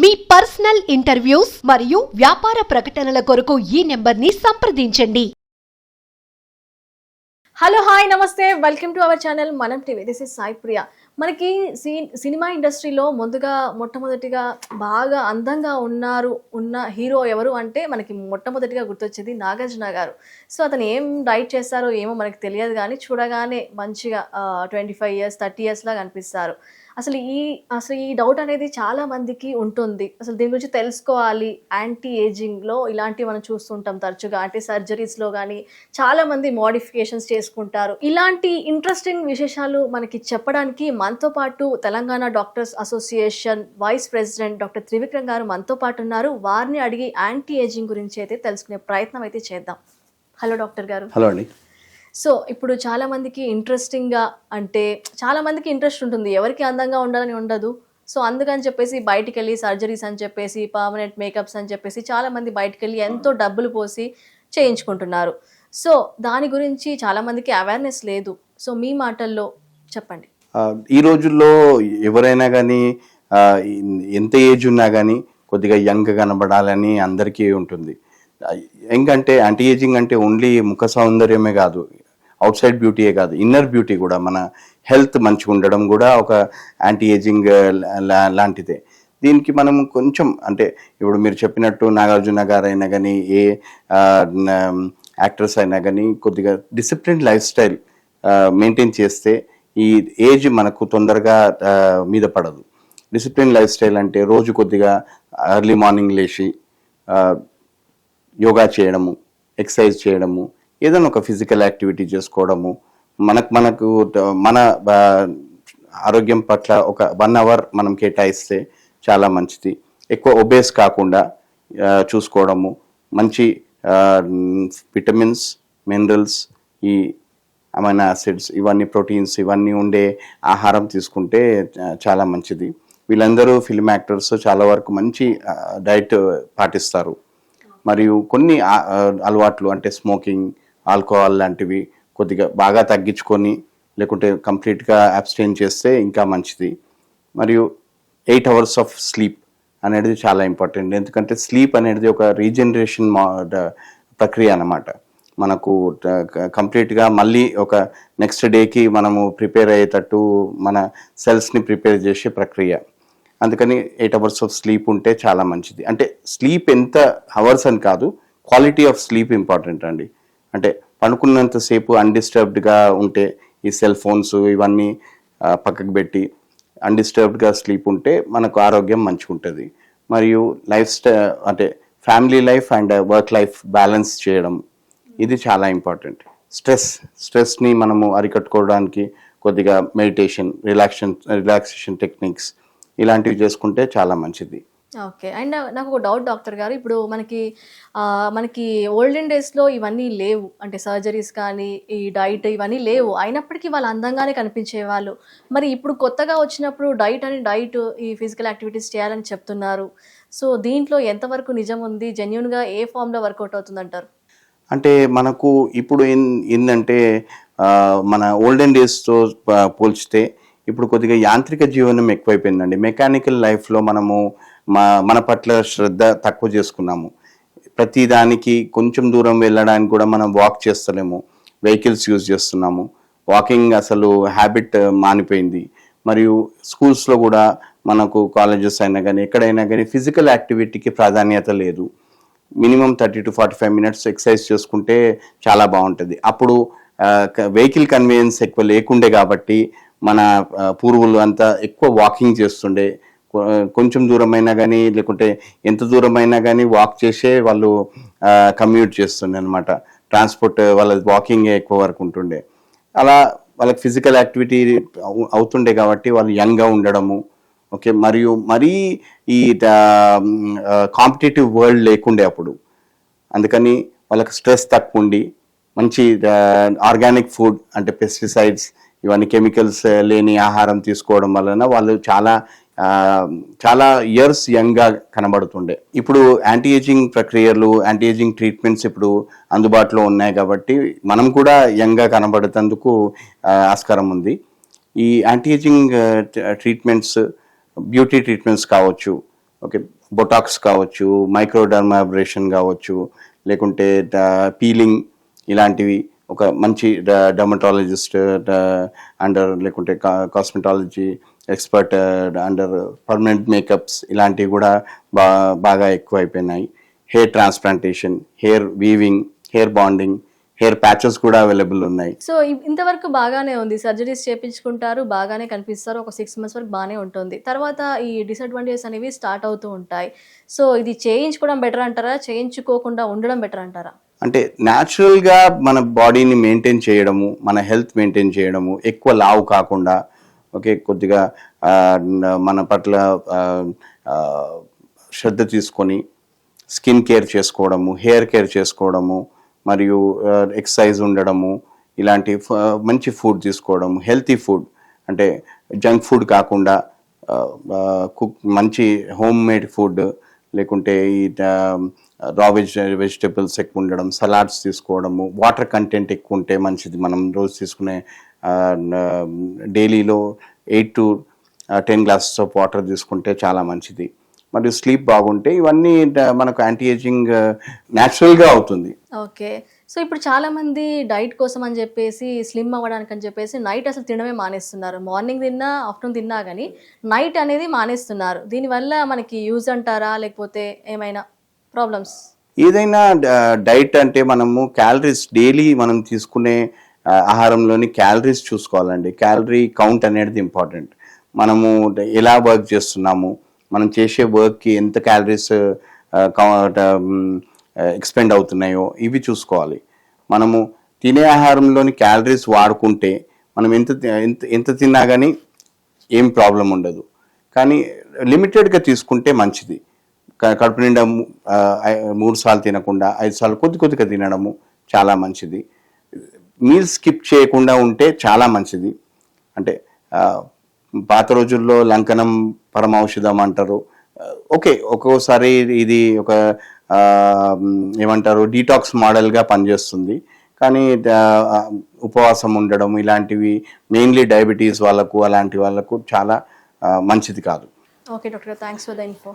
మీ personal interviews మరియు వ్యాపార ప్రకటనల కొరకు ఈ నెంబర్ని సంప్రదించండి. హలో హాయ్ నమస్తే. Welcome to our channel Manam TV this is Sai Priya మనకి సి సినిమా ఇండస్ట్రీలో ముందుగా మొట్టమొదటిగా బాగా అందంగా ఉన్నారు ఉన్న హీరో ఎవరు అంటే మనకి మొట్టమొదటిగా గుర్తొచ్చేది నాగార్జున గారు. సో అతను ఏం డైట్ చేస్తారో ఏమో మనకి తెలియదు కానీ చూడగానే మంచిగా twenty five years thirty years లాగా అనిపిస్తారు. అసలు ఈ అసలు ఈ డౌట్ అనేది చాలా మందికి ఉంటుంది. అసలు దీని గురించి తెలుసుకోవాలి. యాంటీ ఏజింగ్లో ఇలాంటివి మనం చూస్తుంటాం తరచుగా. అంటే సర్జరీస్లో కానీ చాలా మంది మోడిఫికేషన్స్ చేసుకుంటారు. ఇలాంటి ఇంట్రెస్టింగ్ విశేషాలు మనకి చెప్పడానికి మనతో పాటు Telangana doctors association vice president doctor Trivikram garu మనతో పాటు ఉన్నారు. వారిని అడిగి యాంటీ ఏజింగ్ గురించి అయితే తెలుసుకునే ప్రయత్నం అయితే చేద్దాం. Hello doctor garu. హలో అండి. సో ఇప్పుడు చాలా మందికి ఇంట్రెస్టింగ్గా అంటే చాలా మందికి ఇంట్రెస్ట్ ఉంటుంది. ఎవరికి అందంగా ఉండాలని ఉండదు. సో అందుకని చెప్పేసి బయటికి వెళ్ళి సర్జరీస్ అని చెప్పేసి పర్మనెంట్ మేకప్స్ అని చెప్పేసి చాలా మంది బయటికి వెళ్ళి ఎంతో డబ్బులు పోసి చేయించుకుంటున్నారు. సో దాని గురించి చాలా మందికి అవేర్నెస్ లేదు. సో మీ మాటల్లో చెప్పండి. ఈ రోజుల్లో ఎవరైనా కానీ ఎంత ఏజ్ ఉన్నా కానీ కొద్దిగా యంగ్ కనబడాలని అందరికీ ఉంటుంది. యంగ్ అంటే యాంటీ ఏజింగ్ అంటే ఓన్లీ ముఖ సౌందర్యమే కాదు. అవుట్ సైడ్ బ్యూటీయే కాదు ఇన్నర్ బ్యూటీ కూడా మన హెల్త్ మంచిగా ఉండడం కూడా ఒక యాంటీ ఏజింగ్ లాంటిదే. దీనికి మనం కొంచెం అంటే ఇప్పుడు మీరు చెప్పినట్టు నాగార్జున గారు అయినా కానీ ఏ యాక్టర్స్ అయినా కానీ కొద్దిగా డిసిప్లిన్ లైఫ్ స్టైల్ మెయింటైన్ చేస్తే ఈ ఏజ్ మనకు తొందరగా మీద పడదు. డిసిప్లిన్ లైఫ్ స్టైల్ అంటే రోజు కొద్దిగా ఎర్లీ మార్నింగ్ లేచి యోగా చేయడము ఎక్సర్సైజ్ చేయడము ఏదైనా ఒక ఫిజికల్ యాక్టివిటీ చేసుకోవడము మనకు మనకు మన ఆరోగ్యం పట్ల ఒక వన్ అవర్ మనం కేటాయిస్తే చాలా మంచిది. ఎక్కువ ఒబేస్ కాకుండా చూసుకోవడము మంచి విటమిన్స్ మినరల్స్ ఈ అమైనో యాసిడ్స్ ఇవన్నీ ప్రోటీన్స్ ఇవన్నీ ఉండే ఆహారం తీసుకుంటే చాలా మంచిది. వీళ్ళందరూ ఫిల్మ్ యాక్టర్స్ చాలా వరకు మంచి డైట్ పాటిస్తారు. మరియు కొన్ని అలవాట్లు అంటే స్మోకింగ్ ఆల్కహాల్ లాంటివి కొద్దిగా బాగా తగ్గించుకొని లేకుంటే కంప్లీట్గా అబ్స్టైన్ చేస్తే ఇంకా మంచిది. మరియు ఎయిట్ అవర్స్ ఆఫ్ స్లీప్ అనేది చాలా ఇంపార్టెంట్. ఎందుకంటే స్లీప్ అనేది ఒక రీజనరేషన్ ప్రక్రియ అన్నమాట. మనకు కంప్లీట్గా మళ్ళీ ఒక నెక్స్ట్ డేకి మనము ప్రిపేర్ అయ్యేటట్టు మన సెల్స్ని ప్రిపేర్ చేసే ప్రక్రియ. అందుకని ఎయిట్ అవర్స్ ఆఫ్ స్లీప్ ఉంటే చాలా మంచిది. అంటే స్లీప్ ఎంత అవర్స్ అని కాదు క్వాలిటీ ఆఫ్ స్లీప్ ఇంపార్టెంట్ అండి. అంటే పడుకున్నంతసేపు అన్డిస్టర్బ్డ్గా ఉంటే ఈ సెల్ ఫోన్స్ ఇవన్నీ పక్కకు పెట్టి అన్డిస్టర్బ్డ్గా స్లీప్ ఉంటే మనకు ఆరోగ్యం మంచిగా ఉంటుంది మరియు లైఫ్ స్టై అంటే family life and work life balance చేయడం ఇది చాలా ఇంపార్టెంట్ స్ట్రెస్ స్ట్రెస్ని మనము అరికట్టుకోవడానికి కొద్దిగా మెడిటేషన్ రిలాక్షన్ రిలాక్సేషన్ టెక్నిక్స్ ఇలాంటివి చేసుకుంటే చాలా మంచిది. ఓకే. అండ్ నాకు ఒక డౌట్ డాక్టర్ గారు ఇప్పుడు మనకి మనకి ఓల్డెన్ డేస్లో ఇవన్నీ లేవు. అంటే సర్జరీస్ కానీ ఈ డైట్ ఇవన్నీ లేవు. అయినప్పటికీ వాళ్ళు అందంగానే కనిపించేవాళ్ళు. మరి ఇప్పుడు కొత్తగా వచ్చినప్పుడు డైట్ అని డైట్ ఈ ఫిజికల్ యాక్టివిటీస్ చేయాలని చెప్తున్నారు. సో దీంట్లో ఎంతవరకు నిజం ఉంది? జెన్యున్గా ఏ ఫామ్లో వర్కౌట్ అవుతుందంటారు? అంటే మనకు ఇప్పుడు ఏం ఏంటంటే మన ఓల్డెన్ డేస్తో పోల్చితే ఇప్పుడు కొద్దిగా యాంత్రిక జీవనం ఎక్కువైపోయిందండి. మెకానికల్ లైఫ్లో మనము మా మన పట్ల శ్రద్ధ తక్కువ చేసుకున్నాము. ప్రతి దానికి కొంచెం దూరం వెళ్ళడానికి కూడా మనం వాక్ చేస్తలేము. వెహికల్స్ యూజ్ చేస్తున్నాము. వాకింగ్ అసలు హ్యాబిట్ మానిపోయింది. మరియు స్కూల్స్లో కూడా మనకు కాలేజెస్ అయినా కానీ ఎక్కడైనా కానీ ఫిజికల్ యాక్టివిటీకి ప్రాధాన్యత లేదు. Minimum thirty to forty five minutes exercise చేసుకుంటే చాలా బాగుంటుంది. అప్పుడు వెహికల్ కన్వీనియన్స్ ఎక్కువ లేకుండే కాబట్టి మన పూర్వులు అంతా ఎక్కువ వాకింగ్ చేస్తుండే. కొంచెం దూరమైనా కానీ లేకుంటే ఎంత దూరమైనా కానీ వాక్ చేసే వాళ్ళు కమ్యూట్ చేస్తుండే అనమాట ట్రాన్స్పోర్ట్ వాళ్ళ వాకింగ్ ఎక్కువ వరకు ఉంటుండే. అలా వాళ్ళకి ఫిజికల్ యాక్టివిటీ అవుతుండే కాబట్టి వాళ్ళు యంగ్గా ఉండడము ఓకే? మరియు మరీ ఈ కాంపిటేటివ్ వరల్డ్ లేకుండే అప్పుడు. అందుకని వాళ్ళకి స్ట్రెస్ తక్కువ ఉండి మంచి ఆర్గానిక్ ఫుడ్ అంటే పెస్టిసైడ్స్ ఇవన్నీ కెమికల్స్ లేని ఆహారం తీసుకోవడం వలన వాళ్ళు చాలా చాలా ఇయర్స్ యంగ్గా కనబడుతుండే. ఇప్పుడు యాంటీ ఏజింగ్ ప్రక్రియలు యాంటీ ఏజింగ్ ట్రీట్మెంట్స్ ఇప్పుడు అందుబాటులో ఉన్నాయి కాబట్టి మనం కూడా యంగ్గా కనబడేందుకు ఆస్కారం ఉంది. ఈ anti ageing treatments beauty treatments కావచ్చు ఓకే బొటాక్స్ కావచ్చు మైక్రోడర్మాబ్రేషన్ కావచ్చు లేకుంటే పీలింగ్ ఇలాంటివి ఒక మంచి డర్మటాలజిస్ట్ అండర్ లేకుంటే cosmetology expert under permanent makeups ఇలాంటివి కూడా బా బాగా ఎక్కువ అయిపోయినాయి hair transplantation hair weaving hair bonding hair patches కూడా అవైలబుల్ ఉన్నాయి. సో ఇంతవరకు బాగానే ఉంది. సర్జరీస్ చేపించుకుంటారు బాగానే కనిపిస్తారు. ఒక సిక్స్ మంత్స్ వరకు బాగానే ఉంటుంది. తర్వాత ఈ డిసడ్వాంటేజెస్ అనేవి స్టార్ట్ అవుతూ ఉంటాయి. సో ఇది చేయించుకోవడం బెటర్ అంటారా? చేయించుకోకుండా ఉండడం బెటర్ అంటారా? అంటే న్యాచురల్గా మన బాడీని మెయింటైన్ చేయడము మన హెల్త్ మెయింటైన్ చేయడము ఎక్కువ లావు కాకుండా ఓకే కొద్దిగా మన పట్ల శ్రద్ధ తీసుకొని స్కిన్ కేర్ చేసుకోవడము హెయిర్ కేర్ చేసుకోవడము మరియు ఎక్సర్సైజ్ ఉండడము ఇలాంటి ఫ- మంచి ఫుడ్ తీసుకోవడము హెల్తీ ఫుడ్ అంటే జంక్ ఫుడ్ కాకుండా కుక్ మంచి హోమ్ మేడ్ ఫుడ్ లేకుంటే ఈ రా వెజ్ వెజిటేబుల్స్ ఎక్కువ ఉండడం సలాడ్స్ తీసుకోవడము వాటర్ కంటెంట్ ఎక్కువ ఉంటే మంచిది మనం రోజు తీసుకునే డైలీలో eight to ten glasses of water తీసుకుంటే చాలా మంచిది. మరియు స్లీప్ బాగుంటే ఇవన్నీ మనకు యాంటీ ఏజింగ్ న్యాచురల్గా అవుతుంది. ఓకే. సో ఇప్పుడు చాలా మంది డైట్ కోసం అని చెప్పేసి స్లిమ్ అవ్వడానికి అని చెప్పేసి నైట్ అసలు తినడమే మానేస్తున్నారు. మార్నింగ్ తిన్నా ఆఫ్టర్నూన్ తిన్నా కానీ నైట్ అనేది మానేస్తున్నారు. దీనివల్ల మనకి యూజ్ అంటారా? లేకపోతే ఏమైనా ప్రాబ్లమ్స్? ఏదైనా డైట్ అంటే మనము క్యాలరీస్ డైలీ మనం తీసుకునే ఆహారంలోని క్యాలరీస్ చూసుకోవాలండి. క్యాలరీ కౌంట్ అనేది ఇంపార్టెంట్ మనము ఎలా వర్క్ చేస్తున్నాము? మనం చేసే వర్క్కి ఎంత క్యాలరీస్ ఎక్స్పెండ్ అవుతున్నాయో ఇవి చూసుకోవాలి. మనము తినే ఆహారంలోని క్యాలరీస్ వాడుకుంటే మనం ఎంత ఎంత ఎంత తిన్నా కానీ ఏం ప్రాబ్లం ఉండదు. కానీ లిమిటెడ్గా తీసుకుంటే మంచిది. కడుపు నిండా మూడు సార్లు తినకుండా ఐదు సార్లు కొద్ది కొద్దిగా తినడము చాలా మంచిది. మీల్ స్కిప్ చేయకుండా ఉంటే చాలా మంచిది. అంటే పాత రోజుల్లో లంకనం పరమౌషధం అంటారు. ఓకే ఒక్కోసారి ఇది ఒక ఏమంటారు డీటాక్స్ మోడల్గా పనిచేస్తుంది. కానీ ఉపవాసం ఉండడం ఇలాంటివి మెయిన్లీ డయాబెటీస్ వాళ్ళకు అలాంటి వాళ్ళకు చాలా మంచిది కాదు. Okay doctor thanks for the info